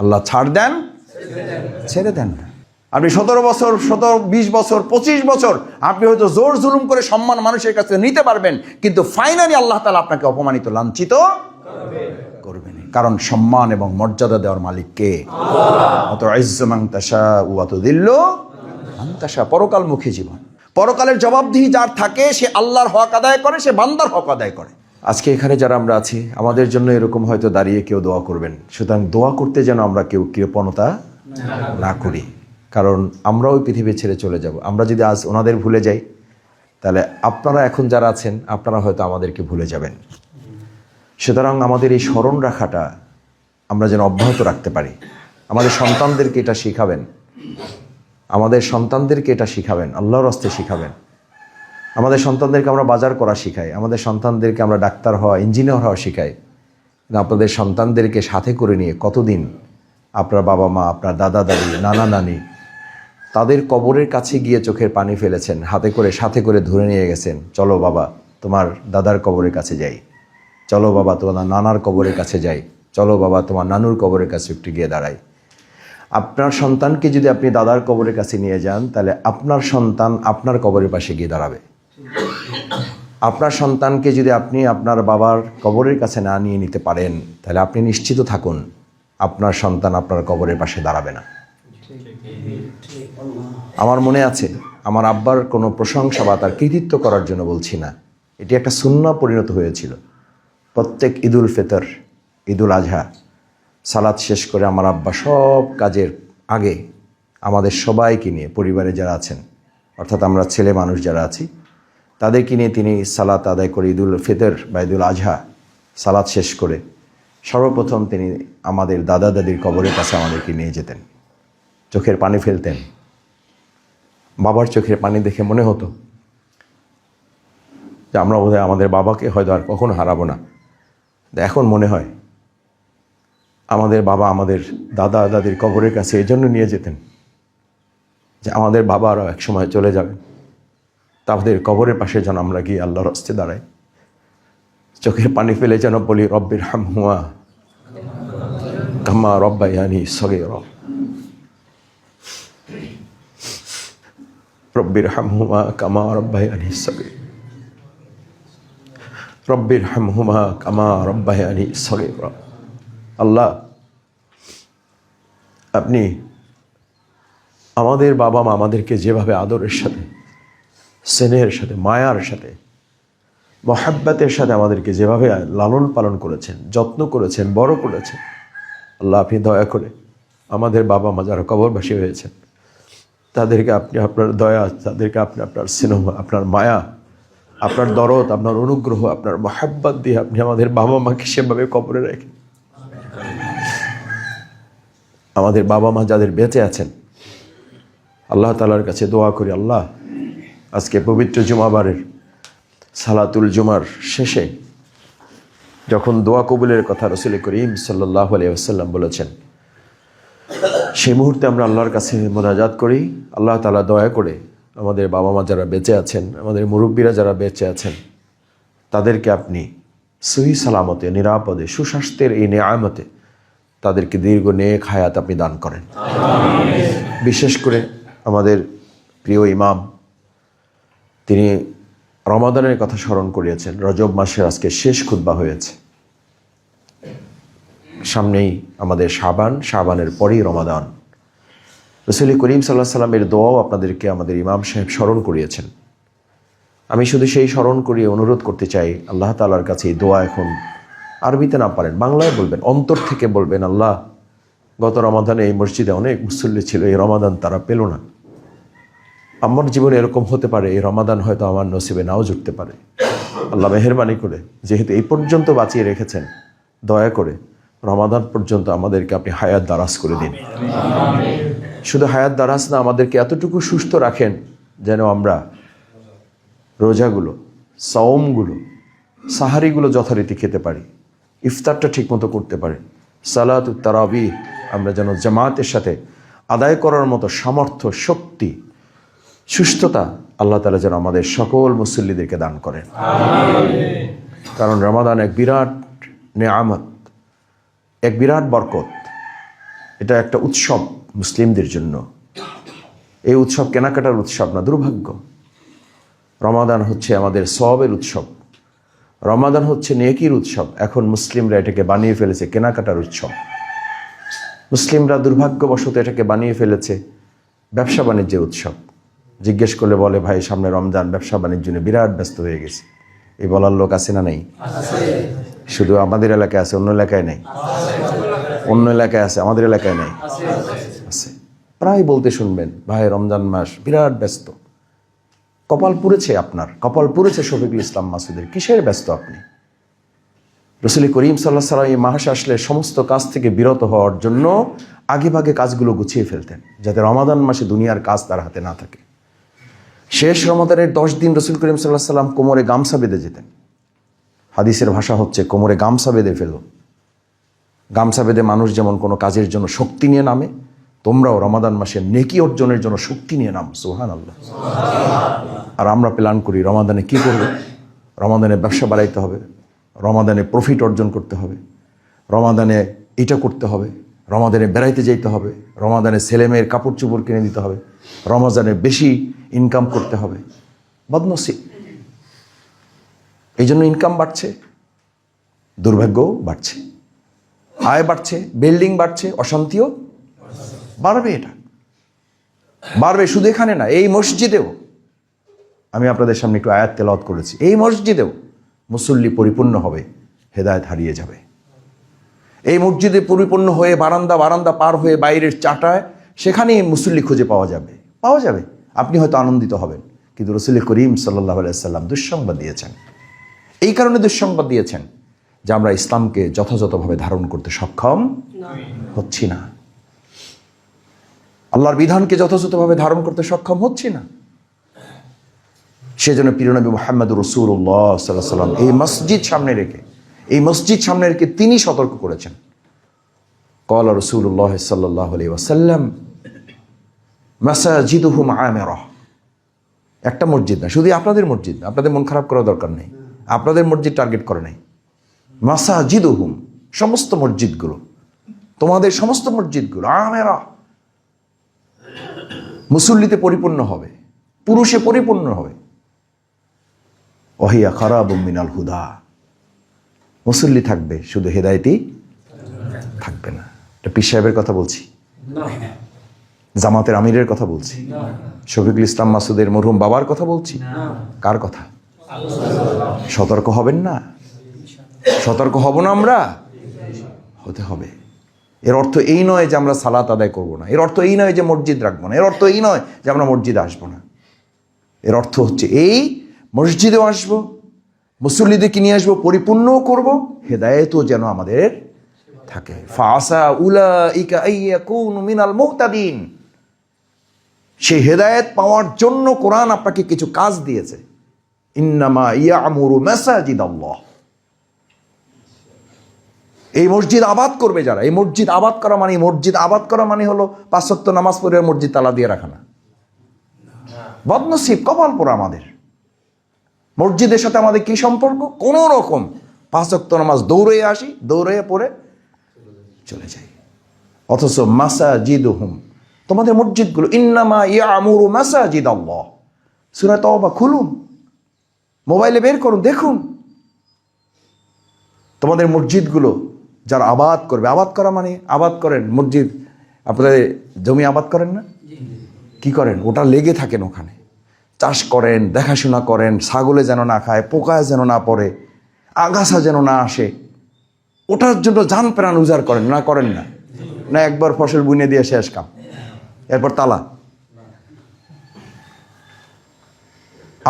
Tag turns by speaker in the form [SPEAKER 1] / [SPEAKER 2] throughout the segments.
[SPEAKER 1] আল্লাহ ছাড় দেন। ছেড়ে দেন। না আপনি সতেরো বছর সতেরো বিশ বছর পঁচিশ বছর আপনি হয়তো জোর জুলুম করে সম্মান মানুষের কাছে নিতে পারবেন কিন্তু ফাইনালি আল্লাহ তালা আপনাকে অপমানিত লাঞ্ছিত করবেন কারণ সম্মান এবং মর্যাদা দেওয়ার মালিক কে? অত আইজামাংতাসা উয়াত দিল্ল আন্তাসা পরকালমুখী জীবন। পরকালের জবাবদিহি যার থাকে সে আল্লাহর হক আদায় করে সে বান্দার হক আদায় করে। আজকে এখানে যারা আমরা আছি, আমাদের জন্য এরকম হয়তো দাঁড়িয়ে কেউ দোয়া করবেন। সুতরাং দোয়া করতে যেন আমরা কেউ কৃপণতা না করি। কারণ আমরাও পৃথিবী ছেড়ে চলে যাব। আমরা যদি আজ ওনাদের ভুলে যাই, তাহলে আপনারা এখন যারা আছেন, আপনারা হয়তো আমাদেরকে ভুলে যাবেন। সুতরাং আমাদের এই স্মরণ রাখাটা আমরা যেন অব্যাহত রাখতে পারি। আমাদের সন্তানদেরকে এটা শিখাবেন। আমাদের সন্তানদেরকে এটা শিখাবেন। আল্লাহর হস্তে শিখাবেন। আমাদের সন্তানদেরকে আমরা বাজার করা শিখাই, আমাদের সন্তানদেরকে আমরা ডাক্তার হওয়া, ইঞ্জিনিয়ার হওয়া শেখাই। আপনাদের সন্তানদেরকে সাথে করে নিয়ে কতদিন আপনার বাবা মা, আপনার দাদা দাদি, নানা নানি তাদের কবরের কাছে গিয়ে চোখের পানি ফেলেছেন, হাতে করে, সাথে করে ধরে নিয়ে গেছেন, চলো বাবা, তোমার দাদার কবরের কাছে যাই। চলো বাবা, তোমার নানার কবরের কাছে যাই। চলো বাবা, তোমার নানুর কবরের কাছে একটু গিয়ে দাঁড়াই। আপনার সন্তানকে যদি আপনি দাদার কবরের কাছে নিয়ে যান, তাহলে আপনার সন্তান আপনার কবরের পাশে গিয়ে দাঁড়াবে। আপনার সন্তানকে যদি আপনি আপনার বাবার কবরের কাছে না নিয়ে নিতে পারেন, তাহলে আপনি নিশ্চিত থাকুন, আপনার সন্তান আপনার কবরের পাশে দাঁড়াবে না। আমার মনে আছে, আমার আব্বার কোনো প্রশংসা বা তার কৃতিত্ব করার জন্য বলছি না। এটি একটা শূন্য পরিণত হয়েছিল। প্রত্যেক ঈদুল ফেতর, ঈদুল আজহা, সালাদ শেষ করে আমার আব্বা সব কাজের আগে আমাদের সবাইকে নিয়ে, পরিবারে যারা আছেন, অর্থাৎ আমরা ছেলে মানুষ যারা আছি তাদেরকে নিয়ে তিনি সালাত আদায় করে ঈদুল ফিতর বা ঈদুল আজহা সালাত শেষ করে সর্বপ্রথম তিনি আমাদের দাদা দাদির কবরের কাছে আমাদেরকে নিয়ে যেতেন। চোখের পানি ফেলতেন। বাবার চোখের পানি দেখে মনে হতো যে আমরা বোধহয় আমাদের বাবাকে হয়তো আর কখনো হারাবো না। এখন মনে হয় আমাদের বাবা আমাদের দাদা দাদির কবরের কাছে এই জন্য নিয়ে যেতেন যে আমাদের বাবা আরও এক সময় চলে যাবে তাদের কবরের পাশে যেন আমরা গিয়ে আল্লাহর হস্তে দাঁড়াই। চোখের পানি ফেলে যেন বলি, রব্বির হাম হুয়া কাম্মা রব্বাইয়ানি সগে রব রব্বির হামহুমা কামা রব্বায়ানি সগে রব্বির হামহুমা কামা রব্বায়ানি সগে রব আল্লাহ, আপনি আমাদের বাবা মা আমাদেরকে যেভাবে আদরের সাথে স্নেহের সাথে, মায়ার সাথে, মহাব্বাতের সাথে আমাদেরকে যেভাবে লালন পালন করেছেন, যত্ন করেছেন, বড় করেছেন, আল্লাহ আপনি দয়া করে আমাদের বাবা মা যারা কবরবাসী হয়েছেন, তাদেরকে আপনি আপনার দয়া, তাদেরকে আপনি আপনার স্নেহ, আপনার মায়া, আপনার দরদ, আপনার অনুগ্রহ, আপনার মহাব্বাত দিয়ে আপনি আমাদের বাবা মাকে সেভাবে কবরে রেখে আমাদের বাবা মা যাদের বেঁচে আছেন, আল্লাহ তালার কাছে দোয়া করি, আল্লাহ আজকে পবিত্র জুমাবারের সালাতুল জুমার শেষে যখন দোয়া কবুলের কথা রসুল করিম সাল্লাহ আলিয়াসাল্লাম বলেছেন সেই মুহূর্তে আমরা আল্লাহর কাছে মোনাজাত করি। আল্লাহ তালা দয়া করে আমাদের বাবা মা যারা বেঁচে আছেন আমাদের মুরব্বীরা যারা বেঁচে আছেন তাদেরকে আপনি সহি সালামতে নিরাপদে সুস্বাস্থ্যের এই নেয়ামতে তাদেরকে দীর্ঘ নেক হায়াত আপনি দান করেন। বিশেষ করে আমাদের প্রিয় ইমাম তিনি রমাদানের কথা স্মরণ করিয়েছেন। রজব মাসের আজকে শেষ খুদ্া হয়েছে। সামনেই আমাদের সাবান সাবানের পরেই রমাদান। রসুল করিম সাল্লাহ সাল্লামের দোয়াও আপনাদেরকে আমাদের ইমাম সাহেব স্মরণ করিয়েছেন। আমি শুধু সেই স্মরণ করিয়ে অনুরোধ করতে চাই, আল্লাহ তালার কাছে এই দোয়া এখন আরবিতে না পারেন, বাংলায় বলবেন, অন্তর থেকে বলবেন, আল্লাহ, গত রমাদানে এই মসজিদে অনেক মুসল্লি ছিল, এই রমাদান তারা পেল না। আমার জীবনে এরকম হতে পারে, এই রমাদান হয়তো আমার নসিবে নাও জুটতে পারে। আল্লাহ মেহরবানি করে, যেহেতু এই পর্যন্ত বাঁচিয়ে রেখেছেন, দয়া করে রমাদান পর্যন্ত আমাদেরকে আপনি হায়াত দারাজ করে দিন। শুধু হায়াত দারাজ না, আমাদেরকে এতটুকু সুস্থ রাখেন যেন আমরা রোজাগুলো, সওমগুলো, সাহারিগুলো যথারীতি খেতে পারি, ইফতারটা ঠিকমতো করতে পারি। সালাত তারাবি আমরা যেন জামাতের সাথে আদায় করার মতো সামর্থ্য, শক্তি সুস্থতা আল্লাহ তালা যেন আমাদের সকল মুসল্লিদেরকে দান করেন। কারণ রমাদান এক বিরাট নেয়ামত এক বিরাট বরকত। এটা একটা উৎসব মুসলিমদের জন্য। এই উৎসব কেনাকাটার উৎসব না দুর্ভাগ্য। রমাদান হচ্ছে আমাদের সবের উৎসব। রমাদান হচ্ছে নেকির উৎসব। এখন মুসলিমরা এটাকে বানিয়ে ফেলেছে কেনাকাটার উৎসব। মুসলিমরা দুর্ভাগ্যবশত এটাকে বানিয়ে ফেলেছে ব্যবসা বাণিজ্যের উৎসব। জিজ্ঞেস করলে বলে, ভাই, সামনে রমজান, ব্যবসা বাণিজ্য নিয়ে বিরাট ব্যস্ত হয়ে গেছে। এই বলার লোক আছে না নেই? শুধু আমাদের এলাকায় আছে, অন্য এলাকায় নেই। অন্য এলাকায় আছে, আমাদের এলাকায় নেই। আছে। প্রায় বলতে শুনবেন, ভাই, রমজান মাস বিরাট ব্যস্ত। কপাল পুড়েছে আপনার, কপাল পুড়েছে শফিকুল ইসলাম মাসুদের। কিসের ব্যস্ত আপনি? রসুল করিম সাল্লাহ সাল্লাম এই মাস আসলে সমস্ত কাজ থেকে বিরত হওয়ার জন্য আগে ভাগে কাজগুলো গুছিয়ে ফেলতেন, যাতে রমাদান মাসে দুনিয়ার কাজ তার হাতে না থাকে। শেষ রমাদানের দশ দিন রসুল করিম সাল্লাহ সাল্লাম কোমরে গামছা বেঁধে যেতেন। হাদিসের ভাষা হচ্ছে কোমরে গামছা বেঁধে ফেল। গামছা বেঁধে মানুষ যেমন কোনো কাজের জন্য শক্তি নিয়ে নামে, তোমরাও রমাদান মাসে নেকি অর্জনের জন্য শক্তি নিয়ে নাম। সুহান আল্লাহ আর আমরা প্ল্যান করি রমাদানে কি করব? রমাদানে ব্যবসা বাড়াইতে হবে, রমাদানে প্রফিট অর্জন করতে হবে, রমাদানে এটা করতে হবে, রমাদানে বেড়াইতে যেতে হবে, রমাদানে ছেলেমেয়ের কাপড় চোপড় কিনে দিতে হবে রমাদানে বেশি ইনকাম করতে হবে। বদনসিব এই জন্য ইনকাম বাড়ছে, দুর্ভাগ্যও বাড়ছে। আয় বাড়ছে বিল্ডিং বাড়ছে, অশান্তিও বাড়বে এটা। বাড়বে শুধু এখানে না, এই মসজিদেও। আমি আপনাদের সামনে একটু আয়াত তেলাওয়াত করেছি। এই মসজিদেও মুসল্লি পরিপূর্ণ হবে, হেদায়ত হারিয়ে যাবে। এই মসজিদে পরিপূর্ণ হয়ে বারান্দা বারান্দা পার হয়ে বাইরের চাটায়, সেখানেই মুসল্লি খুঁজে পাওয়া যাবে। পাওয়া যাবে। আপনি হয়তো আনন্দিত হবেন। কিন্তু রসুল করিম সাল্লাহ সাল্লাম দুঃসংবাদ দিয়েছেন। এই কারণে দুঃসংবাদ দিয়েছেন যে আমরা ইসলামকে যথাযথভাবে ধারণ করতে সক্ষম হচ্ছি না। আল্লাহর বিধানকে যথাযথভাবে ধারণ করতে সক্ষম হচ্ছি না। সেজন্য পিরনবী মোহাম্মদ রসুল্লাহ সাল্লাহ সাল্লাম এই মসজিদ সামনে রেখে, এই মসজিদ সামনে রেখে তিনি সতর্ক করেছেন। কল রসুল্লাহ সাল্লাহ আলি ওয়াসাল্লাম মাসাজিদুহুম আমেরহ একটা মসজিদ না, শুধু আপনাদের মসজিদ আপনাদের মন খারাপ করার দরকার নেই, আপনাদের মসজিদ টার্গেট করে নাই। মাসাজিদুহুম সমস্ত মসজিদগুলো, তোমাদের সমস্ত মসজিদগুলো, আমেরা। মুসল্লিতে পরিপূর্ণ হবে, পুরুষে পরিপূর্ণ হবে। অহিয়া খারাপ মিনাল হুদা। মুসল্লি থাকবে, শুধু হেদায়তি থাকবে না। এটা পীর সাহেবের কথা বলছি। জামাতের আমিরের কথা বলছি? শফিকুল ইসলাম মাসুদের মরহুম বাবার কথা বলছি? কার কথা? সতর্ক হবেন না? সতর্ক হব না আমরা? হতে হবে। এর অর্থ এই নয় যে আমরা সালাত আদায় করব না। এর অর্থ এই নয় যে মসজিদ রাখব না। এর অর্থ এই নয় যে আমরা মসজিদে আসব না। এর অর্থ হচ্ছে এই মসজিদেও আসব মুসল্লিদেরকে নিয়ে আসব পরিপূর্ণও করব হেদায়েতও যেন আমাদের থাকে। ফাসা উলা ইকা মিনাল মুহতাদিন। সেই হেদায়েত পাওয়ার জন্য কোরআন আপনাকে কিছু কাজ দিয়েছে। ইন্নামা ইয়ামুরু মাসাজিদ আল্লাহ এই মসজিদ আবাদ করবে যারা। এই মসজিদ আবাদ করা মানে মসজিদ আবাদ করা মানে হলো পাঁচশক্ত নামাজ পড়ে মসজিদ তালা দিয়ে রাখা না। বদনসিব, কপাল পড়া আমাদের। মসজিদের সাথে আমাদের কি সম্পর্ক? কোনো রকম। পাঁচক্ত নামাজ দৌড়ে আসি, দৌড়ে পড়ে চলে যাই। অথচ মাসাজিদ হুম তোমাদের মসজিদগুলো ইন্নামা ইয়া আমুরু মাসাজিদ আল্লাহ শুনে তবা খুলুন মোবাইলে বের করুন দেখুন। তোমাদের মসজিদগুলো যারা আবাদ করবে আবাদ করা মানে আবাদ করেন মসজিদ আপনাদের জমি আবাদ করেন না? কি করেন? ওটা লেগে থাকেন ওখানে। চাষ করেন দেখাশোনা করেন ছাগলে যেন না খায় পোকায় যেন না পড়ে আগাছা যেন না আসে। ওটার জন্য যান প্রাণ উজাড় করেন না করেন না। না একবার ফসল বুনে দিয়ে শেষ কাম। এরপর তালা।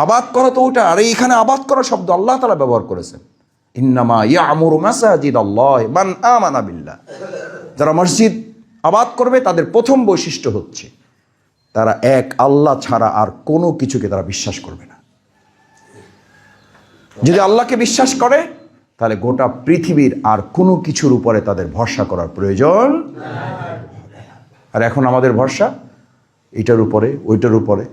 [SPEAKER 1] আবাদ করা তো ওটা, আর এইখানে আবাদ করা শব্দ আল্লাহ তালা ব্যবহার করেছেন। ইন্নামা ইয়ামুরু মাসাজিদ আল্লাহ যারা মসজিদ আবাদ করবে, তাদের প্রথম বৈশিষ্ট্য হচ্ছে, তারা এক, আল্লাহ ছাড়া আর কোনো কিছুকে তারা বিশ্বাস করবে না। যদি আল্লাহকে বিশ্বাস করে, তাহলে গোটা পৃথিবীর আর কোনো কিছুর উপরে তাদের ভরসা করার প্রয়োজন আর এখন আমাদের ভরসা এটার উপরে, ওইটার উপরে।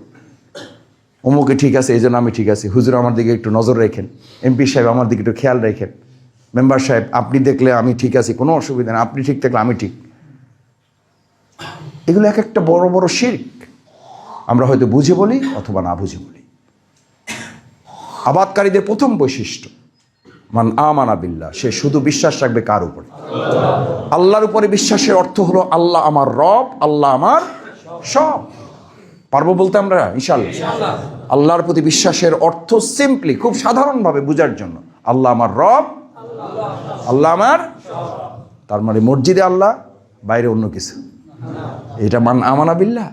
[SPEAKER 1] অমুকে ঠিক আছে, এই জন্য আমি ঠিক আছি। হুজুর আমার দিকে একটু নজর রেখেন। এমপি সাহেব আমার দিকে একটু খেয়াল রেখেন। মেম্বার সাহেব, আপনি দেখলে আমি ঠিক আছি, কোনো অসুবিধা নেই। আপনি ঠিক থাকলে আমি ঠিক। এগুলো এক একটা বড় বড় শির্ক। আমরা হয়তো বুঝে বলি অথবা না বুঝে বলি। আবাদকারীদের প্রথম বৈশিষ্ট্য। মান আমানা বিল্লাহ, সে শুধু বিশ্বাস রাখবে কার উপরে? আল্লাহর উপরে বিশ্বাসের অর্থ হলো আল্লাহ আমার রব, আল্লাহ আমার সব। পারব বলতে আমরা? ইনশাল্লাহ আল্লাহর প্রতি বিশ্বাসের অর্থ সিম্পলি খুব সাধারণভাবে বোঝার জন্য। আল্লাহ আমার রব, আল্লাহ আমার তার মানে মসজিদে আল্লাহ, বাইরে অন্য কিছু। এটা মান আমানা বিল্লাহ।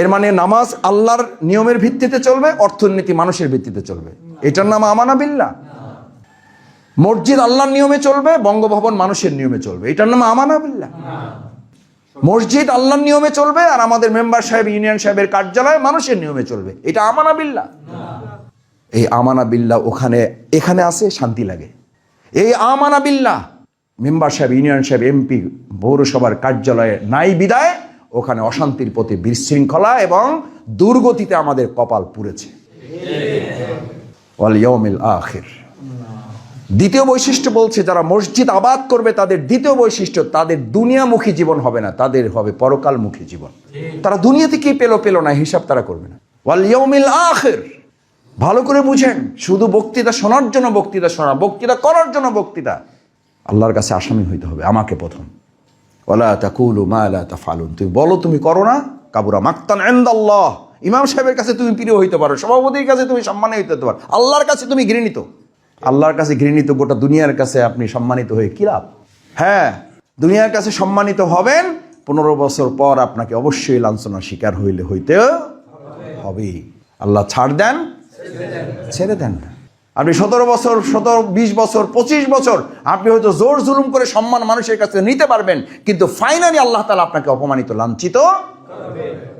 [SPEAKER 1] এর মানে নামাজ আল্লাহর নিয়মের ভিত্তিতে চলবে, অর্থনীতি মানুষের ভিত্তিতে চলবে। এটার নাম আমানা বিল্লাহ মসজিদ আল্লাহর নিয়মে চলবে, বঙ্গভবন মানুষের নিয়মে চলবে। এটার নাম আমানা বিল্লাহ মসজিদ আল্লাহর নিয়মে চলবে আর আমাদের মেম্বার সাহেব, ইউনিয়ন সাহেবের কার্যালয় মানুষের নিয়মে চলবে। এটা আমানা বিল্লাহ এই আমানা বিল্লাহ ওখানে, এখানে আসে শান্তি লাগে। এই আমানা বিল্লাহ মেম্বার সাহেব, ইউনিয়ন সাহেব, এমপি, পৌরসভার কার্যালয়ে নাই বিদায় ওখানে অশান্তির প্রতি বিশৃঙ্খলা এবং দুর্গতিতে আমাদের কপাল পুড়েছে। আখির। দ্বিতীয় বৈশিষ্ট্য বলছে, যারা মসজিদ আবাদ করবে, তাদের দ্বিতীয় বৈশিষ্ট্য, তাদের দুনিয়ামুখী জীবন হবে না, তাদের হবে পরকালমুখী জীবন। তারা দুনিয়া থেকেই পেল পেল না, হিসাব তারা করবে না। ওয়াল আখির। ভালো করে বুঝেন, শুধু বক্তৃতা শোনার জন্য বক্তৃতা শোনা, বক্তৃতা করার জন্য বক্তৃতা। আল্লাহর কাছে আসামি হইতে হবে, আমাকে প্রথম। ওলা তাকুলু মা লা তাফালুন তুমি বলো, তুমি করো না। কাবুরা মাক্তান ইনদাল্লাহ। ইমাম সাহেবের কাছে তুমি প্রিয় হইতে পারো, সভাপতির কাছে তুমি সম্মানিত হইতে পারো। আল্লাহর কাছে তুমি ঘৃণিত। আল্লাহর কাছে ঘৃণিত গোটা দুনিয়ার কাছে আপনি সম্মানিত হয়ে কি লাভ? হ্যাঁ দুনিয়ার কাছে সম্মানিত হবেন, পনেরো বছর পর আপনাকে অবশ্যই লাঞ্ছনার শিকার হইলে হইতে হবে। আল্লাহ ছাড় দেন, ছেড়ে দেন। না আপনি সতেরো বছর, সতেরো, বিশ বছর, পঁচিশ বছর আপনি হয়তো জোর জুলুম করে সম্মান মানুষের কাছে নিতে পারবেন, কিন্তু ফাইনালি আল্লাহ তালা আপনাকে অপমানিত, লাঞ্ছিত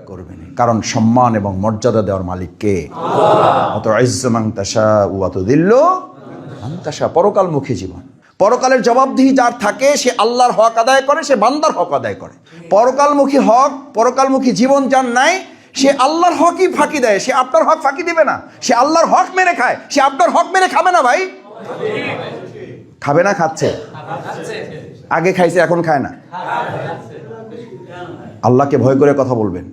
[SPEAKER 1] করবেন কারণ সম্মান এবং মর্যাদা দেওয়ার মালিককে অত ইজ্জমাং তাসা উয়াত দিল্ল আন্তাসা পরকালমুখী জীবন। পরকালের জবাবদিহি যার থাকে, সে আল্লাহর হক আদায় করে, সে বান্দার হক আদায় করে। পরকালমুখী হক, পরকালমুখী জীবন যার নাই সে আল্লাহর হকই ফাঁকি দেয়, সে আপনার হক ফাঁকি দিবে না। সে আল্লাহর হক মেরে খায়, সে আপনার হক মেরে খাবে না ভাই। খাবে না, খাচ্ছে। আগে খাইছে, এখন খায় না। আল্লাহকে ভয় করে কথা বলবেন।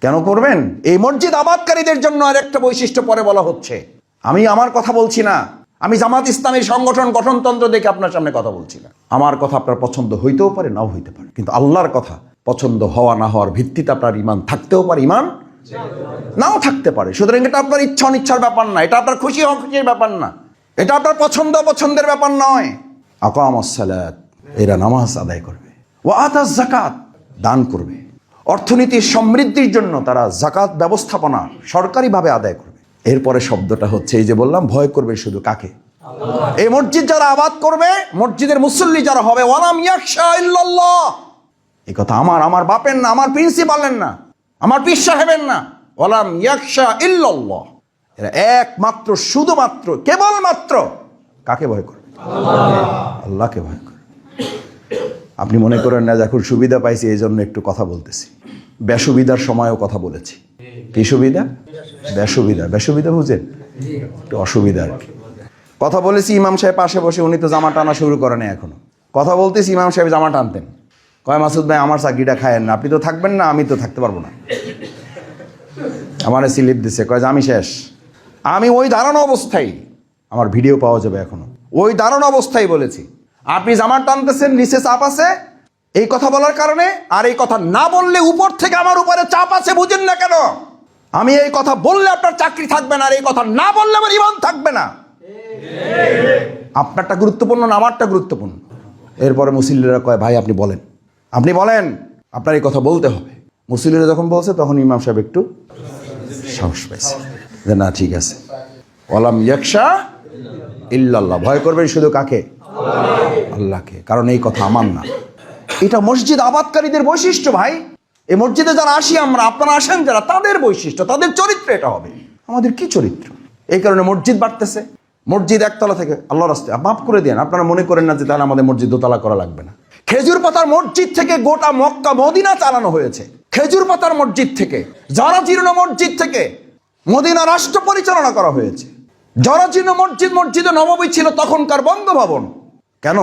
[SPEAKER 1] কেন করবেন? এই মসজিদ আবাদকারীদের জন্য আর একটা বৈশিষ্ট্য পরে বলা হচ্ছে। আমি আমার কথা বলছি না। আমি জামাত ইসলামী সংগঠন, গঠনতন্ত্র দেখে আপনার সামনে কথা বলছি না। আমার কথা আপনার পছন্দ হইতেও পারে, নাও হইতে পারে। কিন্তু আল্লাহর কথা পছন্দ হওয়া না হওয়ার ভিত্তিতে আপনার ইমান থাকতেও পারে ইমান নাও থাকতে পারে। সুতরাং এটা আপনার ইচ্ছা অনিচ্ছার ব্যাপার না, এটা আপনার খুশি অখুশির ব্যাপার না, এটা আপনার পছন্দ অপছন্দের ব্যাপার নয়। আকাম সালাত, এরা নামাজ আদায় করবে ও আতাস জাকাত দান করবে। অর্থনীতির সমৃদ্ধির জন্য তারা জাকাত ব্যবস্থাপনা সরকারিভাবে আদায় করবে। এরপরে শব্দটা হচ্ছে এই যে বললাম, ভয় করবে শুধু কাকে? এই মসজিদ যারা আবাদ করবে, মসজিদের মুসল্লি যারা হবে, ওয়ালাম ইয়াকশা ইল্লাল্লাহ। এই কথা আমার আমার বাপের না আমার প্রিন্সিপালের না আমার পীর সাহেবের না। ওলাম ইয়াকশা ইল্লাল্লাহ। এরা একমাত্র শুধুমাত্র কেবলমাত্র কাকে ভয় করবে আল্লাহকে ভয় করবে আপনি মনে করেন না এখন সুবিধা পাইছি এই জন্য একটু কথা বলতেছি। বেসুবিধার সময়ও কথা বলেছি। কি সুবিধা? বেসুবিধা। বেসুবিধা বুঝেন? একটু অসুবিধা আর কি। কথা বলেছি ইমাম সাহেব পাশে বসে উনি তো জামা টানা শুরু করেনি এখনও। কথা বলতেছি ইমাম সাহেব জামা টানতেন। কয়, মাসুদ ভাই, আমার চাকরিটা খায়েন না। আপনি তো থাকবেন না, আমি তো থাকতে পারব না। আমার স্লিপ দিছে, কয়, যে আমি শেষ। আমি ওই দাঁড়ানো অবস্থায়, আমার ভিডিও পাওয়া যাবে এখনও। ওই দাঁড়ানো অবস্থায় বলেছি। আপনি জামার টানতেছেন, নিচে চাপ আছে। এই কথা বলার কারণে আর এই কথা না বললে উপর থেকে আমার উপরে চাপ আছে, বুঝেন না কেন? আমি এই কথা বললে আপনার চাকরি থাকবে না, আর এই কথা না বললে আমার ইমান থাকবে না। আপনারটা গুরুত্বপূর্ণ না, আমারটা গুরুত্বপূর্ণ? এরপরে মুসল্লিরা কয়, ভাই, আপনি বলেন। আপনি বলেন, আপনার এই কথা বলতে হবে। মুসল্লিরা যখন বলছে, তখন ইমাম সাহেব একটু সাহস পাইছে। যে না, ঠিক আছে। ওলাম ইয়াকশা ইল্লাল্লাহ। ভয় করবেন শুধু কাকে? আল্লাহকে। কারণ এই কথা আমার না। এটা মসজিদ আবাদকারীদের বৈশিষ্ট্য ভাই। এই মসজিদে যারা আসি আমরা, আপনারা আসেন যারা, তাদের বৈশিষ্ট্য, তাদের চরিত্র এটা হবে। আমাদের কি চরিত্র? এই কারণে মসজিদ বাড়তেছে। মসজিদ একতলা থেকে আল্লাহ রাস্তে মাফ করে দেন, আপনারা মনে করেন না যে তাহলে আমাদের মসজিদ দোতলা করা লাগবে না। খেজুর পাতার মসজিদ থেকে গোটা মক্কা মদিনা চালানো হয়েছে। খেজুর পাতার মসজিদ থেকে জরাজীর্ণ মসজিদ থেকে মদিনা রাষ্ট্র পরিচালনা করা হয়েছে। জরাজীর্ণ মসজিদ মসজিদে নবমী ছিল তখনকার বঙ্গভবন। কেন?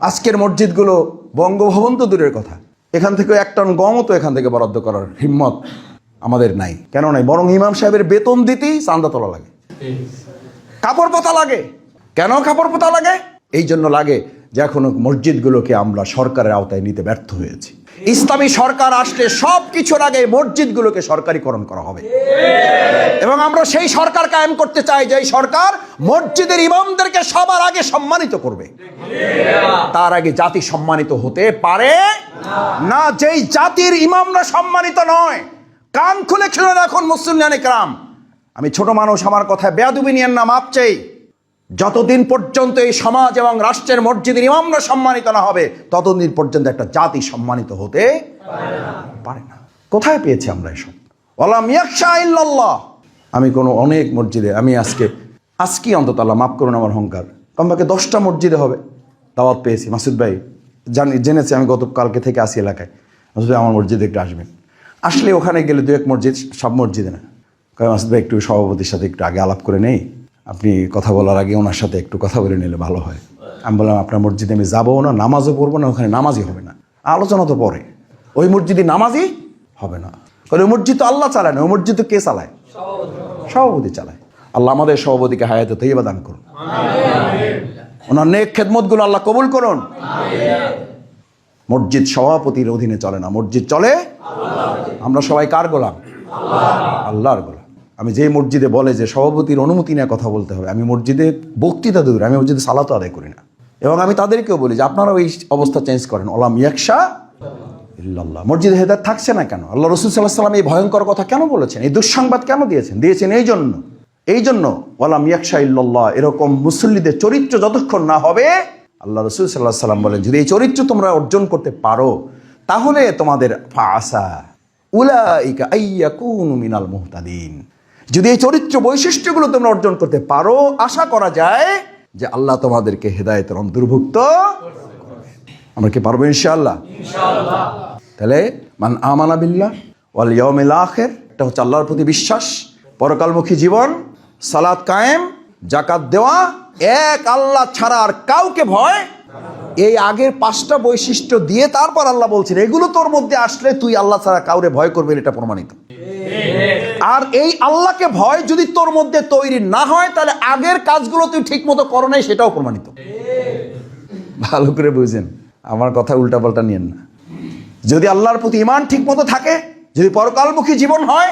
[SPEAKER 1] আজকের মসজিদগুলো বঙ্গভবন তো দূরের কথা। এখান থেকে এক টন গমও তো এখান থেকে বরাদ্দ করার হিম্মত আমাদের নাই। কেন নাই? বরং ইমাম সাহেবের বেতন দিতেই চান্দা তোলা লাগে। কাপড় পোতা লাগে। কেন কাপড় পোতা লাগে? এই জন্য লাগে যে এখন মসজিদগুলোকে আমরা সরকারের আওতায় নিতে ব্যর্থ হয়েছি। ইসলামী সরকার আসলে সব কিছুর আগে মসজিদগুলোকে সরকারিকরণ করা হবে। এবং আমরা সেই সরকার কায়েম করতে চাই যে সরকার মসজিদের ইমামদেরকে সবার আগে সম্মানিত করবে। তার আগে জাতি সম্মানিত হতে পারে না, যেই জাতির ইমামরা সম্মানিত নয়। কান খুলে খেলে এখন মুসলিম ক্রাম। আমি ছোট মানুষ, আমার কথায় বেয়াদুবি নিয়েন না, মাপ চাই। যতদিন পর্যন্ত এই সমাজ এবং রাষ্ট্রের মসজিদের ইমামরা সম্মানিত না হবে, ততদিন পর্যন্ত একটা জাতি সম্মানিত হতে পারে না। কোথায় পেয়েছি আমরা এসব? ওলা আমি কোনো অনেক মসজিদে, আমি আজকে, আজকেই অন্তত আল্লাহ মাফ করুন আমার অহংকার। কমপক্ষে দশটা মসজিদে হবে, দাওয়াত পেয়েছি। মাসুদ ভাই, জানি, জেনেছি আমি গত কালকে থেকে আসি এলাকায়। মাসুদ ভাই, আমার মসজিদে একটু আসবেন। আসলে ওখানে গেলে দু এক মসজিদ, সব মসজিদে না। কয় মাসুদ ভাই, একটু সভাপতির সাথে একটু আগে আলাপ করে নেই? আপনি কথা বলার আগে ওনার সাথে একটু কথা বলে নিলে ভালো হয়। আমি বললাম আপনার মসজিদে আমি যাব না নামাজও পড়ব না ওখানে নামাজই হবে না। আলোচনা তো পরে। ওই মসজিদে নামাজই হবে না। কারণ ওই মসজিদ তো আল্লাহ চালায় না ওই মসজিদ তো কে চালায়? সভাপতি চালায়। আল্লাহ আমাদের সভাপতিকে হায়াতে তৈবা দান করুন। ওনার নেক খেদমতগুলো আল্লাহ কবুল করুন। মসজিদ সভাপতির অধীনে চলে না মসজিদ চলে আমরা সবাই কার গোলাম? আল্লাহর গোলাম। আমি যে মসজিদে বলে যে সভাপতির অনুমতি নিয়ে কথা বলতে হবে, আমি মসজিদে বক্তৃতা দূর আমি মসজিদে সালাতো আদায় করি না। এবং আমি তাদেরকেও বলি যে আপনারাও এই অবস্থা চেঞ্জ করেন। ওলাম ইয়াকশা ইল্লাল্লাহ। মসজিদে হেদায়ত থাকছে না কেন? আল্লাহ রসুল সাল্লাহ সাল্লাম এই ভয়ঙ্কর কথা কেন বলেছেন? এই দুঃসংবাদ কেন দিয়েছেন? দিয়েছেন এই জন্য। এই জন্য ওলাম ইয়াকশা ইল্লাল্লাহ, এরকম মুসল্লিদের চরিত্র যতক্ষণ না হবে, আল্লাহ রসুল সাল্লাহ সাল্লাম বলেন, যদি এই চরিত্র তোমরা অর্জন করতে পারো, তাহলে তোমাদের ফাসা উলাইকা আইয়াকুনু মিনাল মুহতাদিন। যদি এই চরিত্র বৈশিষ্ট্যগুলো তোমরা অর্জন করতে পারো আশা করা যায় যে আল্লাহ তোমাদেরকে হেদায়েতের অন্তর্ভুক্ত। আমরা কি পারব ইনশাআল্লাহ? তাহলে মান আমানা বিল্লাহ ওয়াল ইয়াউমিল আখির এটা হচ্ছে আল্লাহর প্রতি বিশ্বাস পরকালমুখী জীবন সালাত কায়েম জাকাত দেওয়া এক আল্লাহ ছাড়া আর কাউকে ভয়। এই আগের পাঁচটা বৈশিষ্ট্য দিয়ে তারপর আল্লাহ বলছেন এগুলো তোর মধ্যে আসলে তুই আল্লাহ ছাড়া কাউরে ভয় করবি এটা প্রমাণিত। আর এই আল্লাহকে ভয় যদি তোর মধ্যে তৈরি না হয়, তাহলে আগের কাজগুলো তুই ঠিক মতো করো নাই, সেটাও প্রমাণিত। ভালো করে বুঝেন, আমার কথা উল্টাপাল্টা নিয়েন না। যদি আল্লাহর প্রতি ইমান ঠিক মতো থাকে, যদি পরকালমুখী জীবন হয়,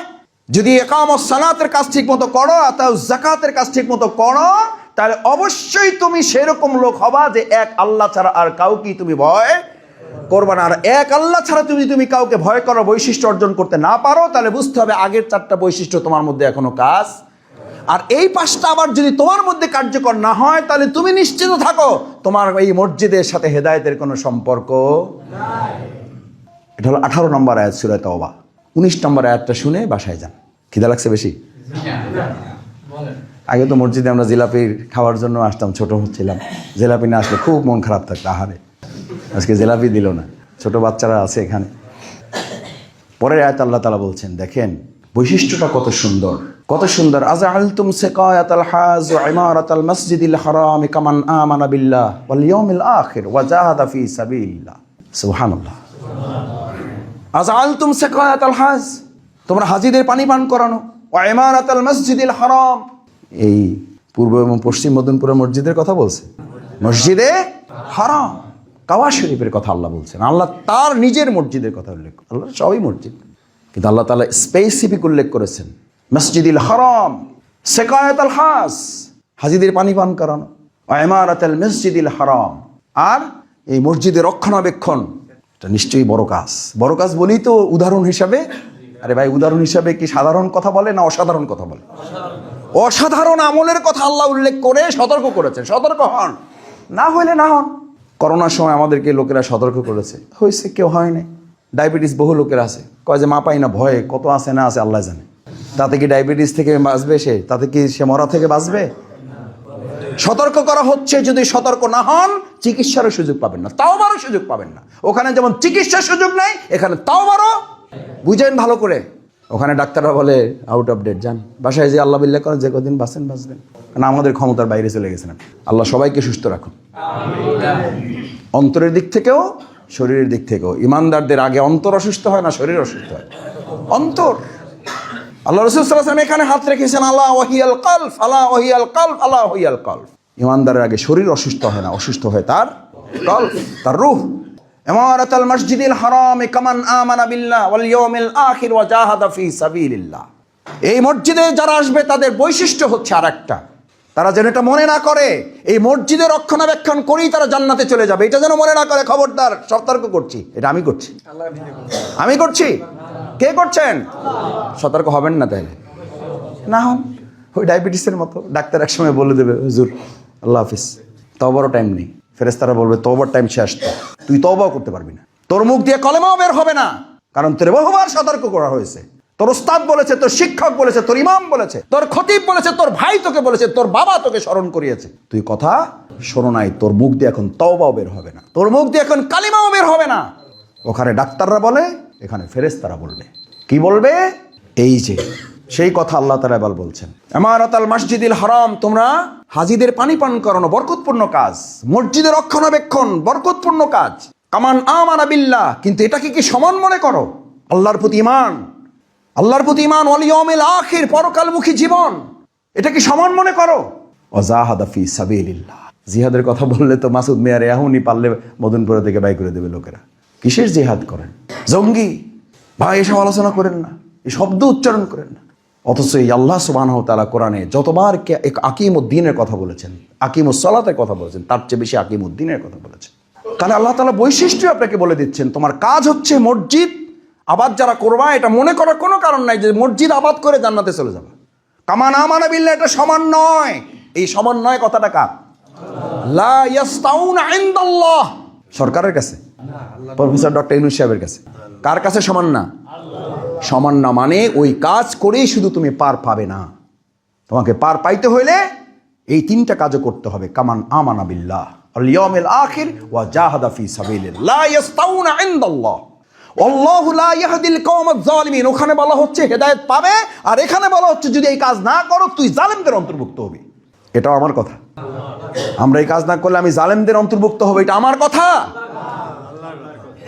[SPEAKER 1] যদি একাম সালাতের কাজ ঠিক মতো করো অর্থাৎ জাকাতের কাজ ঠিক মতো করো, তাহলে অবশ্যই তুমি সেরকম লোক হবা যে এক আল্লাহ ছাড়া আর কাউকেই তুমি ভয় করবে না আর এক আল্লাহ ছাড়া তুমি তুমি কাউকে ভয় করো বৈশিষ্ট্য অর্জন করতে না পারো, তাহলে বুঝতে হবে আগের চারটা বৈশিষ্ট্য তোমার মধ্যে এখনও কাজ। আর এই পাঁচটা আবার যদি তোমার মধ্যে কার্যকর না হয়, তাহলে তুমি নিশ্চিত থাকো তোমার এই মসজিদের সাথে হেদায়েতের কোনো সম্পর্ক এটা হলো আঠারো নম্বর আয়াত সুরায় তওবা। উনিশ নম্বর আয়াতটা শুনে বাসায় যান। খিদা লাগছে বেশি? আগে তো মসজিদে আমরা জিলাপি খাওয়ার জন্য আসতাম, ছোট ছিলাম। জিলাপি না আসলে খুব মন খারাপ থাকতো, আহারে। আজকে জিলাপি দিল না। ছোট বাচ্চারা আছে এখানে। পরের আয়াত আল্লাহ তালা বলছেন, দেখেন, বৈশিষ্ট্যটা কত সুন্দর। কত সুন্দর। আজা আলতুম হাজ হাজ, তোমরা হাজিদের পানি পান করানো। ওয়া হারাম। এই পূর্ব এবং পশ্চিম মদনপুরের মসজিদের কথা বলছে। মসজিদে হারাম। কাওয়া শরীফের কথা আল্লাহ বলছেন। আল্লাহ তার নিজের মসজিদের কথা উল্লেখ। আল্লাহ সবই মসজিদ। কিন্তু আল্লাহ তালা স্পেসিফিক উল্লেখ করেছেন। মসজিদুল হারাম সেকায়াত আল হাস হাজিদের পানি পান করানো এমারাত আল মসজিদুল হারাম। আর এই মসজিদের রক্ষণাবেক্ষণ, এটা নিশ্চয়ই বড় কাজ। বড় কাজ বলি তো উদাহরণ হিসাবে, আরে ভাই, উদাহরণ হিসাবে কি সাধারণ কথা বলে না অসাধারণ কথা বলে? অসাধারণ আমলের কথা আল্লাহ উল্লেখ করে সতর্ক করেছেন। সতর্ক হন। না হইলে না হন। করোনার সময় আমাদেরকে লোকেরা সতর্ক করেছে। হয়েছে, কেউ হয় নাই। ডায়াবেটিস বহু লোকের আছে। কয় যে, মা, পাই না, ভয়ে, কত আছে না আছে, আল্লাহ জানে। তাতে কি ডায়াবেটিস থেকে বাঁচবে সে? তাতে কি সে মরা থেকে বাঁচবে? সতর্ক করা হচ্ছে যদি সতর্ক না হন, চিকিৎসারও সুযোগ পাবেন না তাও বারো সুযোগ পাবেন না। ওখানে যেমন চিকিৎসার সুযোগ নেই, এখানে তাও বারো বুঝেন ভালো করে ওখানে ডাক্তাররা বলে আউট অফ ডেট যান। বাসায় যে আল্লাহ বিল্লাহ করেন, যে কদিন বাঁচেন, বাঁচবেন। কারণ আমাদের ক্ষমতার বাইরে চলে গেছেন আল্লাহ সবাইকে সুস্থ রাখুন। অন্তরের দিক থেকেও, শরীরের দিক থেকেও। ইমানদারদের আগে অন্তর অসুস্থ হয় না, শরীর অসুস্থ হয়। অন্তর। আল্লাহ রসুলাম এখানে হাত রেখেছেন আল্লাহ ওহিয়াল কলফ আল্লাহ ওহিয়াল কলফ আল্লাহ ওহিয়াল কলফ। ইমানদারের আগে শরীর অসুস্থ হয় না, অসুস্থ হয় তার কলফ, তার রুহ। ইমারাত আল মসজিদিল হারাম কামান আমানা বিল্লাহ ওয়াল ইয়াউমিল আখির ওয়া জাহাদা ফি সাবিলিল্লাহ। এই মসজিদে যারা আসবে, তাদের বৈশিষ্ট্য হচ্ছে আরেকটা। তারা যেন এটা মনে না করে, এই মসজিদের রক্ষণাবেক্ষণ করেই তারা জান্নাতে চলে যাবে। এটা যেন মনে না করে, খবরদার, সতর্ক করছি। এটা আমি করছি। আমি করছি? কে করছেন? সতর্ক হবেন না তাহলে। না হন, ওই ডায়াবেটিসের মতো। ডাক্তার একসময় বলে দেবে, হুজুর, আল্লাহ হাফিজ তবরও টাইম নেই। ফেরেস্তারা বলবে তবর টাইম শেষ তো। তুই তবাও করতে পারবি না। তোর মুখ দিয়ে কলেমাও বের হবে না। কারণ তোর বহুবার সতর্ক করা হয়েছে। তোর উস্তাদ বলেছে, তোর শিক্ষক বলেছে, তোর ইমাম বলেছে, তোর খতিব বলেছে, তোর ভাই তোকে বলেছে, তোর বাবা তোকে স্মরণ করিয়েছে। তুই কথা শোনো নাই, তোর মুখ দিয়ে এখন তওবাও বের হবে না। তোর মুখ দিয়ে এখন কালিমাও বের হবে না। ওখানে ডাক্তাররা বলে, এখানে ফেরেস্তারা বলবে। কি বলবে? এই যে সেই কথা আল্লাহ তালা এবার বলছেন। আমারত আল মসজিদিল হারাম, তোমরা হাজিদের পানি পান করানো বরকতপূর্ণ কাজ। মসজিদের রক্ষণাবেক্ষণ বরকতপূর্ণ কাজ। কামান আমানা বিল্লাহ, কিন্তু এটাকে কি সমান মনে করো? আল্লাহর প্রতি ইমান আল্লাহর প্রতি ইমান ওয়ালিয়মিল আখির পরকালমুখী জীবন। এটা কি সমান মনে করো? অজাহাদাফি সাবিলিল্লাহ। জিহাদের কথা বললে তো মাসুদ মেয়ার এখনই পারলে মদনপুরা থেকে বাই করে দেবে লোকেরা। কিসের জিহাদ করেন? জঙ্গি। ভাই, এসব আলোচনা করেন না। এই শব্দ উচ্চারণ করেন না। অথচ এই আল্লাহ সুবাহ তালা কোরআনে যতবার আকিম উদ্দিনের কথা বলেছেন আকিম উসলাতের কথা বলেছেন, তার চেয়ে বেশি আকিম উদ্দিনের কথা বলেছেন। তাহলে আল্লাহ তালা বৈশিষ্ট্য আপনাকে বলে দিচ্ছেন, তোমার কাজ হচ্ছে মসজিদ, আবাদ যারা করবা, এটা মনে করার কোনো কারণ নাই যে মসজিদ আবাদ করে জান্নাতে চলে যাবে। কামা না মানে বিল্লা এটা সমান নয়। এই সমান নয় কথাটা কার? সরকারের কাছে? প্রফেসর ডক্টর ইনুস সাহেবের কাছে। কার কাছে সমান না? সমান না মানে ওই কাজ করেই শুধু তুমি পার পাবে না। তোমাকে পার পাইতে হইলে এই তিনটা কাজও করতে হবে। কামান আমানা বিল্লাহ। ইয়াউমিল আখির ওয়া জাহাদা ফি সাবিলিল্লাহ। লা ইয়াস্তাউনা ইনদাল্লাহ। আল্লাহু লা ইয়াহদিল কওমাজ জালিমিন ওখানে বলা হচ্ছে হেদায়েত পাবে আর এখানে বলা হচ্ছে যদি এই কাজ না করো, তুই জালেমদের অন্তর্ভুক্ত হবি। এটাও আমার কথা। আমরা এই কাজ না করলে আমি জালেমদের অন্তর্ভুক্ত হব, এটা আমার কথা।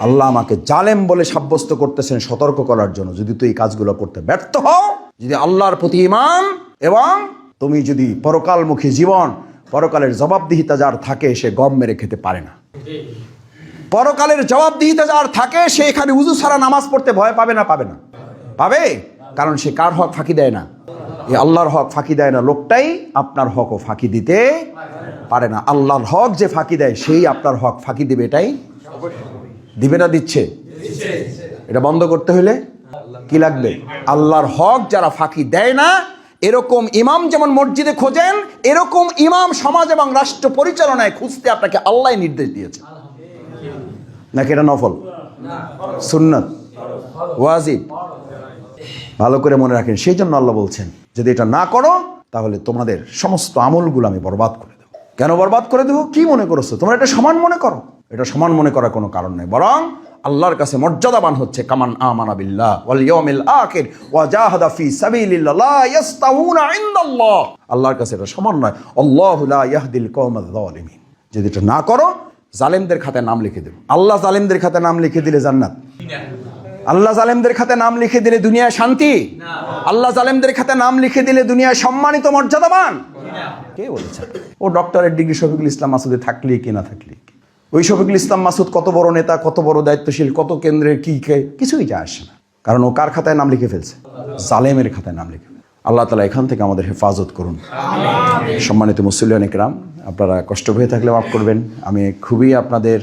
[SPEAKER 1] আল্লাহ আমাকে জালেম বলে সাব্যস্ত করতেছেন সতর্ক করার জন্য। যদি তুই এই কাজগুলো করতে ব্যর্থ হও, যদি আল্লাহর প্রতি ইমান এবং তুমি যদি পরকালমুখী জীবন, পরকালের জবাবদিহিতা যার থাকে, সে গম মেরে খেতে পারে না। পরকালের জবাবদিহিতা যার থাকে, সে এখানে উজু ছাড়া নামাজ পড়তে ভয় পাবে না পাবে না। পাবে? কারণ সে কার হক ফাঁকি দেয় না? এই আল্লাহর হক ফাঁকি দেয় না, লোকটাই আপনার হকও ফাঁকি দিতে পারে না। আল্লাহর হক যে ফাঁকি দেয়, সেই আপনার হক ফাঁকি দেবে এটাই দিবে না দিচ্ছে? এটা বন্ধ করতে হলে কি লাগবে? আল্লাহর হক যারা ফাঁকি দেয় না, এরকম ইমাম যেমন মসজিদে খোঁজেন, এরকম ইমাম সমাজ এবং রাষ্ট্র পরিচালনায় খুঁজতে আপনাকে আল্লাহ নির্দেশ দিয়েছে। নাকি এটা নফল? সুন্নত? ওয়াজিব? ভালো করে মনে রাখেন, সেই জন্য আল্লাহ বলছেন, যদি এটা না করো, তাহলে তোমাদের সমস্ত আমলগুলো আমি বরবাদ করে দেবো। কেন বরবাদ করে দেবো? কি মনে করছ? তোমরা এটা সমান মনে করো। এটা সমান মনে করার কোনো কারণ নেই। বরং আল্লাহর কাছে মর্যাদাবান হচ্ছে, কামান আমানা ওয়াল ইয়াউমিল আখির ওয়া জাহাদা ফি সাবিলিল্লাহ, লা ইনদাল্লাহ। আল্লাহর কাছে এটা সমান নয়। আল্লাহু লা ইয়াহদিল কওমাজ জালিমিন যদি এটা না করো, জালেমদের খাতায় নাম লিখে দেবো। আল্লাহ জালেমদের খাতায় নাম লিখে দিলে জান্নাত। আল্লাহ জালেমদের খাতে নাম লিখে দিলে দুনিয়ায় শান্তি। আল্লাহ জালেমদের খাতে নাম লিখে দিলে দুনিয়ায় সম্মানিত মর্যাদাবান। কে বলেছে? ও ডক্টরের ডিগ্রি শফিকুল ইসলাম মাসুদে থাকলে কি না থাকলে? ওই শফিকুল ইসলাম মাসুদ কত বড় নেতা কত বড় দায়িত্বশীল কত কেন্দ্রের কি কে কিছুই যায় আসে না। কারণ ও কার খাতায় নাম লিখে ফেলছে? জালেমের খাতায় নাম লিখে আল্লাহ তালা এখান থেকে আমাদের হেফাজত করুন। সম্মানিত মুসলিয়ান একরাম আপনারা কষ্ট হয়ে থাকলে মাফ করবেন। আমি খুবই আপনাদের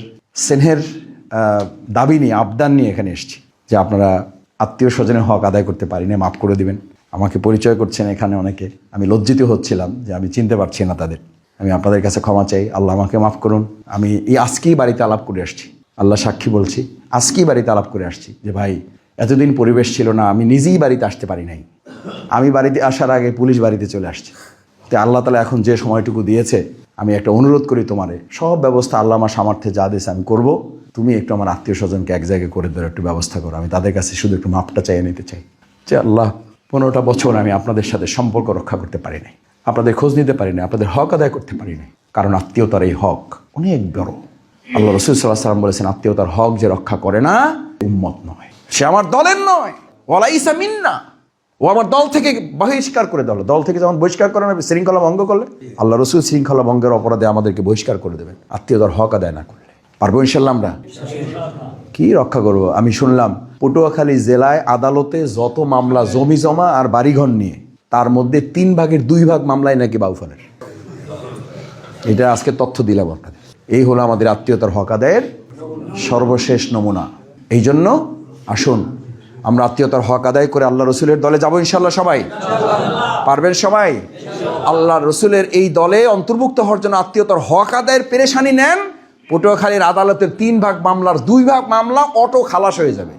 [SPEAKER 1] স্নেহের দাবি নিয়ে আবদান নিয়ে এখানে এসেছি যে আপনারা আত্মীয় স্বজনের হক আদায় করতে পারি না মাফ করে দিবেন। আমাকে পরিচয় করছেন এখানে অনেকে। আমি লজ্জিত হচ্ছিলাম যে আমি চিনতে পারছি না তাদের। আমি আপনাদের কাছে ক্ষমা চাই। আল্লাহ আমাকে মাফ করুন। আমি এই আজকেই বাড়িতে আলাপ করে আসছি। আল্লাহ সাক্ষী বলছি, আজকেই বাড়িতে আলাপ করে আসছি যে, ভাই, এতদিন পরিবেশ ছিল না, আমি নিজেই বাড়িতে আসতে পারি নাই। আমি বাড়িতে আসার আগে পুলিশ বাড়িতে চলে আসছে। তো আল্লাহ তালা এখন যে সময়টুকু দিয়েছে, আমি একটা অনুরোধ করি তোমারে, সব ব্যবস্থা আল্লাহ আমার সামর্থ্যে যা দিয়েছে আমি করব। তুমি একটু আমার আত্মীয় স্বজনকে এক জায়গায় করে দেওয়ার একটু ব্যবস্থা করো। আমি তাদের কাছে শুধু একটু মাপটা চাইয়ে নিতে চাই। যে আল্লাহ, পনেরোটা বছর আমি আপনাদের সাথে সম্পর্ক রক্ষা করতে পারি নাই। আপনাদের খোঁজ নিতে পারি না আপনাদের হক আদায় করতে পারি নাই কারণ আত্মীয়তার এই হক অনেক বড়। আল্লাহ রসুল সাল্লাহ সাল্লাম বলেছেন, আত্মীয়তার হক যে রক্ষা করে না, উম্মত নয়। সে আমার দলের নয়। ওয়ালাইসা মিন্না। ও আমার দল থেকে বহিষ্কার করে দিল। দল থেকে যখন বহিষ্কার করে নেবে, শৃঙ্খলা ভঙ্গ করলে? আল্লাহ রসুল শৃঙ্খলা ভঙ্গের অপরাধে আমাদেরকে বহিষ্কার করে দেবেন। আত্মীয়তার হক আদায় না করলে। পারব ইনশাল্লাহ আমরা? কি রক্ষা করব? আমি শুনলাম, পটুয়াখালী জেলায় আদালতে যত মামলা, জমি জমা আর বাড়িঘর নিয়ে তার মধ্যে তিন ভাগের দুই ভাগ মামলায় নাকি বাউফানের এটা আজকে তথ্য দিলাম আপনাদের। এই হলো আমাদের আত্মীয়তার হক আদায়ের সর্বশেষ নমুনা। এই জন্য আসুন আমরা আত্মীয়তার হক আদায় করে আল্লাহ রসুলের দলে যাব ইনশাল্লাহ সবাই। পারবেন সবাই? আল্লাহ রসুলের এই দলে অন্তর্ভুক্ত হওয়ার জন্য আত্মীয়তার হক আদায়ের পেরেশানি নেন। পটুয়াখালীর আদালতের তিন ভাগ মামলার দুই ভাগ মামলা অটো খালাস হয়ে যাবে।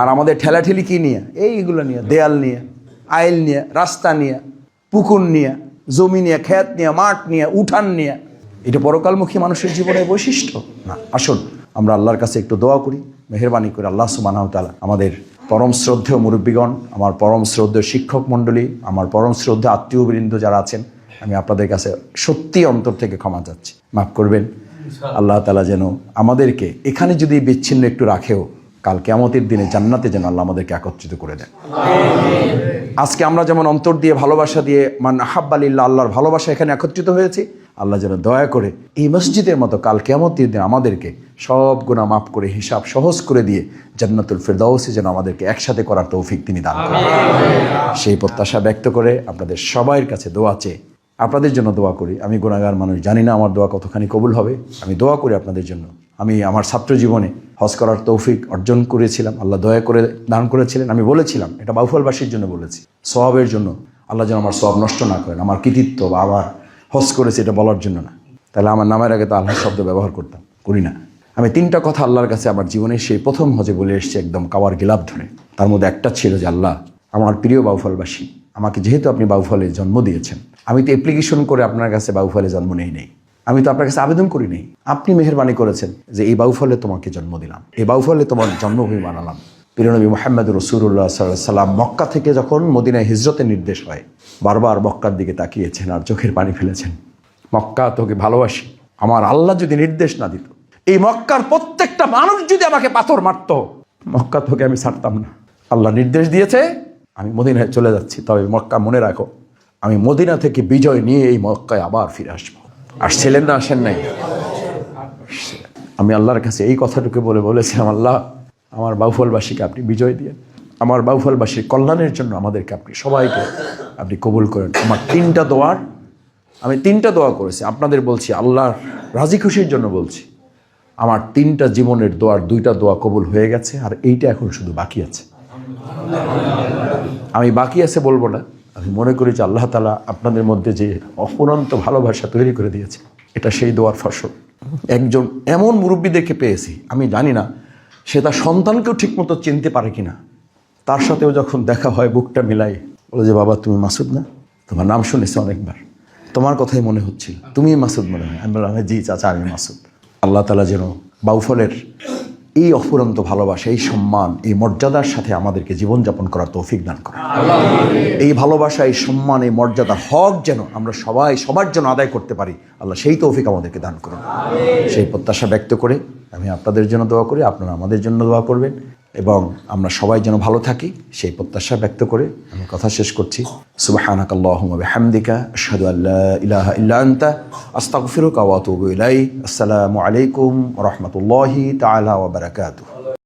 [SPEAKER 1] আর আমাদের ঠেলাঠেলি কি নিয়ে? এইগুলো নিয়ে দেয়াল নিয়ে। আইল নিয়ে রাস্তা নিয়ে পুকুর নিয়ে জমি নিয়ে ক্ষেত নিয়ে মাঠ নিয়ে উঠান নিয়ে। এটা পরকালমুখী মানুষের জীবনের বৈশিষ্ট্য? না আসুন আমরা আল্লাহর কাছে একটু দোয়া করি মেহরবানি করে আল্লাহ সুবাহ তালা আমাদের পরম শ্রদ্ধেয় মুরব্বীগণ আমার পরম শ্রদ্ধেয় শিক্ষক মণ্ডলী আমার পরম শ্রদ্ধেয় আত্মীয়বৃন্দ যারা আছেন আমি আপনাদের কাছে সত্যি অন্তর থেকে ক্ষমা চাচ্ছি। মাফ করবেন। আল্লাহ তালা যেন আমাদেরকে এখানে যদি বিচ্ছিন্ন একটু রাখেও কাল কেমতের দিনে জান্নাতে যেন আল্লাহ আমাদেরকে একত্রিত করে দেন। আজকে আমরা যেমন অন্তর দিয়ে ভালোবাসা দিয়ে মান আহাব্বালিল্লা আল্লাহর ভালোবাসা এখানে একত্রিত হয়েছি, আল্লাহ যেন দয়া করে এই মসজিদের মতো কাল কেমতের দিন আমাদেরকে সব গুণা মাফ করে, হিসাব সহজ করে দিয়ে জান্নাতুল ফেরদাউসে যেন আমাদেরকে একসাথে করার তৌফিক তিনি দান করেন। সেই প্রত্যাশা ব্যক্ত করে আপনাদের সবাইয়ের কাছে দোয়া চেয়ে আপনাদের জন্য দোয়া করি। আমি গুণাগার মানুষ, জানি না আমার দোয়া কতখানি কবুল হবে। আমি দোয়া করি আপনাদের জন্য। আমি আমার ছাত্র জীবনে হজ করার তৌফিক অর্জন করেছিলাম, আল্লাহ দয়া করে দান করেছিলেন, আমি বলেছিলাম, এটা বাউফলবাসীর জন্য বলেছি। স্বভাবের জন্য আল্লাহ যেন আমার সব নষ্ট না করেন, আমার কৃতিত্ব বা আমার হজ করেছি এটা বলার জন্য না। তাহলে আমার নামের আগে তো আল্লাহ শব্দ ব্যবহার করতাম, করি না। আমি তিনটা কথা আল্লাহর কাছে আমার জীবনে সেই প্রথম হজে বলে এসেছি একদম কাওয়ার গিলাপ ধরে। তার মধ্যে একটা ছিল যে, আল্লাহ, আমার প্রিয় বাউফলবাসী আমাকে যেহেতু আপনি বাউফলে জন্ম দিয়েছেন, আমি তো অ্যাপ্লিকেশন করে আপনার কাছে বাউফলে জন্ম নেই নেই। আমি তো আপনার কাছে আবেদন করি নেই আপনি মেহরবানি করেছেন যে এই বাউফলে তোমাকে জন্ম দিলাম। এই বাউফলে তোমার জন্মভূমি বানালাম। প্রিয়নবী মোহাম্মদ রসুল্লাহ সাল্লাম মক্কা থেকে যখন মদিনায় হিজরতের নির্দেশ হয়, বারবার মক্কার দিকে তাকিয়েছেন আর চোখের পানি ফেলেছেন। মক্কা তোকে ভালোবাসি। আমার আল্লাহ যদি নির্দেশ না দিত, এই মক্কার প্রত্যেকটা মানুষ যদি আমাকে পাথর মারত, মক্কা তোকে আমি ছাড়তাম না। আল্লাহ নির্দেশ দিয়েছে, আমি মদিনায় চলে যাচ্ছি। তবে মক্কা মনে রাখো, আমি মদিনা থেকে বিজয় নিয়ে এই মক্কায় আবার ফিরে আসব। আসছিলেন না, আসেন নাই? আমি আল্লাহর কাছে এই কথাটুকু বলে বলেছিলাম, আল্লাহ, আমার বাউফলবাসীকে আপনি বিজয় দিয়ে আমার বাউফলবাসীর কল্যাণের জন্য আমাদেরকে আপনি সবাইকে আপনি কবুল করেন। আমার তিনটা দোয়ার, আমি তিনটা দোয়া করেছি। আপনাদের বলছি, আল্লাহর রাজি খুশির জন্য বলছি। আমার তিনটা জীবনের দোয়ার দুইটা দোয়া কবুল হয়ে গেছে, আর এইটা এখন শুধু বাকি আছে। আমি বাকি আছে বলব না। আমি মনে করি যে আল্লাহ তালা আপনাদের মধ্যে যে অপুরন্ত ভালোবাসা তৈরি করে দিয়েছে, এটা সেই দোয়ার ফসল। একজন এমন মুরব্বী দেখে পেয়েছি, আমি জানি না সে তার সন্তানকেও ঠিকমতো চিনতে পারে কি না তার সাথেও যখন দেখা হয়, বুকটা মিলাই, বলে যে, বাবা, তুমি মাসুদ না? তোমার নাম শুনেছি অনেকবার। তোমার কথাই মনে হচ্ছিল তুমি মাসুদ মনে হয়? আমি বললাম জি চাচা, আমি মাসুদ। আল্লাহ তালা যেন বাউফলের এই অফুরন্ত ভালোবাসা, এই সম্মান, এই মর্যাদার সাথে আমাদেরকে জীবনযাপন করার তৌফিক দান করে এই ভালোবাসা, এই সম্মান, এই মর্যাদা হক যেন আমরা সবাই, সবার জন্য আদায় করতে পারি, আল্লাহ সেই তৌফিক আমাদেরকে দান করুন। সেই প্রত্যাশা ব্যক্ত করে আমি আপনাদের জন্য দোয়া করি, আপনারা আমাদের জন্য দোয়া করবেন। এবং আমরা সবাই যেন ভালো থাকি, সেই প্রত্যাশা ব্যক্ত করে আমি কথা শেষ করছি। সুবাহানাক আল্লাহুম্মা বিহামদিকা, আশহাদু আসসালামু আলাইকুম ওয়া রাহমাতুল্লাহি তাআলা ওয়া